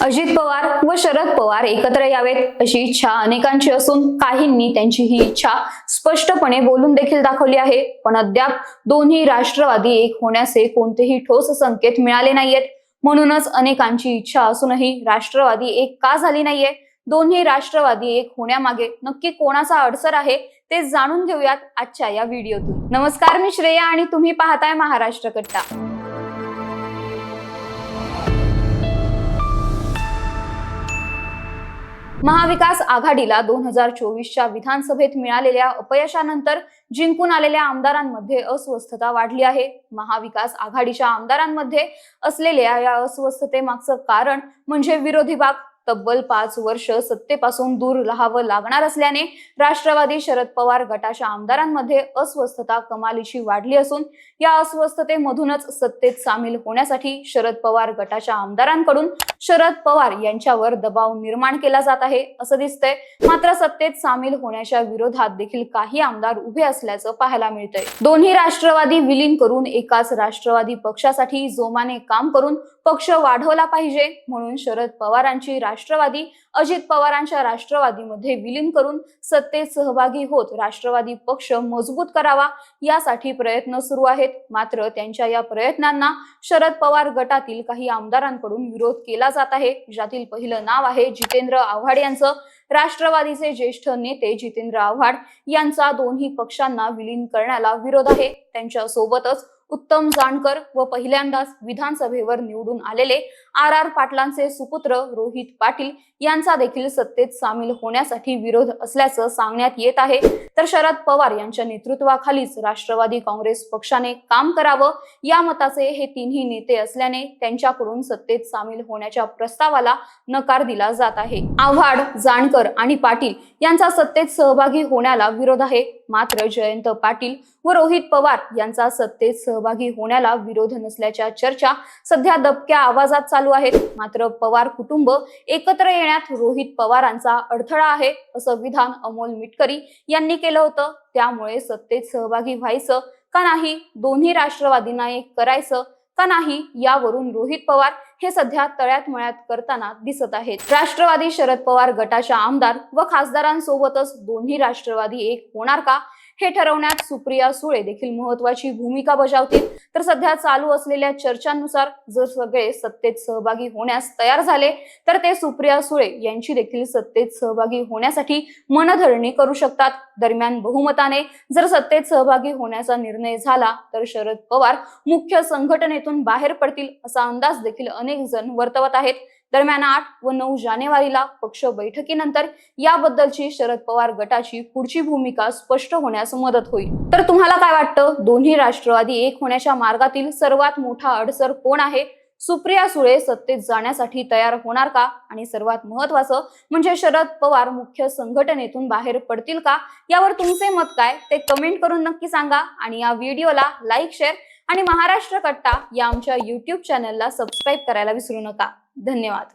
अजित पवार व शरद पवार एकत्र यावेत अशी इच्छा अनेकांची असून काहींनी त्यांची ही इच्छा स्पष्टपणे बोलून देखील दाखवली आहे. पण अद्याप दोन्ही राष्ट्रवादी एक होण्याचे कोणतेही ठोस संकेत मिळाले नाहीयेत. म्हणूनच अनेकांची इच्छा असूनही राष्ट्रवादी एक का झाली नाहीये? दोन्ही राष्ट्रवादी एक होण्यामागे नक्की कोणाचा अडसर आहे ते जाणून घेऊयात आजच्या या व्हिडिओतून. नमस्कार मी श्रेया आणि तुम्ही पाहताय महाराष्ट्र कट्टा. महाविकास आघाडीला दोन हजार चोवीसच्या विधानसभेत मिळालेल्या अपयशानंतर जिंकून आलेल्या आमदारांमध्ये अस्वस्थता वाढली आहे. महाविकास आघाडीच्या आमदारांमध्ये असलेल्या या अस्वस्थतेमागचं कारण म्हणजे विरोधी भाग तब्बल पाच वर्ष सत्तेपासून दूर राहावं लागणार असल्याने राष्ट्रवादी शरद पवार गटाच्या आमदारांमध्ये अस्वस्थता कमालीची वाढली असून या अस्वस्थतेमधूनच सत्तेत सामील होण्यासाठी शरद पवार गटाच्या आमदारांकडून शरद पवार यांच्यावर दबाव निर्माण केला जात आहे असं दिसतंय. मात्र सत्तेत सामील होण्याच्या विरोधात देखील काही आमदार उभे असल्याचं पाहायला मिळतंय. दोन्ही राष्ट्रवादी विलीन करून एकाच राष्ट्रवादी पक्षासाठी जोमाने काम करून पक्ष वाढवला पाहिजे म्हणून शरद पवारांची राष्ट्रवादी अजित पवारांच्या राष्ट्रवादीमध्ये विलीन करून सत्तेत सहभागी होत राष्ट्रवादी पक्ष मजबूत करावा यासाठी प्रयत्न सुरू आहेत. मात्र त्यांच्या या प्रयत्नांना शरद पवार गटातील काही आमदारांकडून विरोध केला केला जात आहे. ज्यातील पहिलं नाव आहे जितेंद्र आव्हाड यांचं. राष्ट्रवादीचे ज्येष्ठ नेते जितेंद्र आव्हाड यांचा दोन्ही पक्षांना विलीन करण्याला विरोध आहे. त्यांच्या सोबतच उत्तम जानकर व पहिल्यांदाच विधानसभेवर निवडून आलेले आर आर पाटलांचे सुपुत्र रोहित पाटील यांचा देखील सत्तेत सामील होण्यासाठी विरोध असल्याचं सांगण्यात येत आहे. तर शरद पवार यांच्या नेतृत्वाखालीच राष्ट्रवादी काँग्रेस पक्षाने काम करावं या मताचे हे तिन्ही नेते असल्याने त्यांच्याकडून सत्तेत सामील होण्याच्या प्रस्तावाला नकार दिला जात आहे. आव्हाड जानकर आणि पाटील यांचा सत्तेत सहभागी होण्याला विरोध आहे. मात्र जयंत पाटील व रोहित पवार यांचा सत्तेत सहभागी होण्याला विरोध नसल्याच्या चर्चा सध्या दबक्या आवाजात चालू आहेत. मात्र पवार कुटुंब एकत्र येण्यात रोहित पवारांचा अडथळा आहे असं विधान अमोल मिटकरी यांनी केलं होतं. त्यामुळे सत्तेत सहभागी व्हायचं का नाही दोन्ही राष्ट्रवादींना एक करायचं का नाही यावरून रोहित पवार हे सध्या तळ्यात मळ्यात करताना दिसत आहेत. राष्ट्रवादी शरद पवार गटाच्या आमदार व खासदारांसोबतच दोन्ही राष्ट्रवादी एक होणार का हे ठरवण्यात सुप्रिया सुळे देखील महत्वाची भूमिका बजावतील. तर सध्या चालू असलेल्या चर्चांनुसार जर सगळे सत्तेत सहभागी होण्यास तयार झाले तर ते सुप्रिया सुळे यांची देखील सत्तेत सहभागी होण्यासाठी मनधरणी करू शकतात. दरम्यान बहुमताने जर सत्तेत सहभागी होण्याचा निर्णय झाला तर शरद पवार मुख्य संघटनेतून बाहेर पडतील असा अंदाज देखील अनेक जण वर्तवत आहेत. दरम्यान आठ व नऊ जानेवारीला पक्ष बैठकीनंतर याबद्दलची शरद पवार गटाची पुढची भूमिका स्पष्ट होण्यास मदत होईल. तर तुम्हाला काय वाटतं? दोन्ही राष्ट्रवादी एक होण्याच्या मार्गातील सर्वात मोठा अडसर कोण आहे? सुप्रिया सुळे सत्तेत जाण्यासाठी तयार होणार का? आणि सर्वात महत्वाचं म्हणजे शरद पवार मुख्य संघटनेतून बाहेर पडतील का? यावर तुमचे मत काय? ते कमेंट करून नक्की सांगा आणि या व्हिडिओला लाईक शेअर आणि महाराष्ट्र कट्टा या आमच्या युट्यूब चॅनलला सबस्क्राईब करायला विसरू नका. धन्यवाद.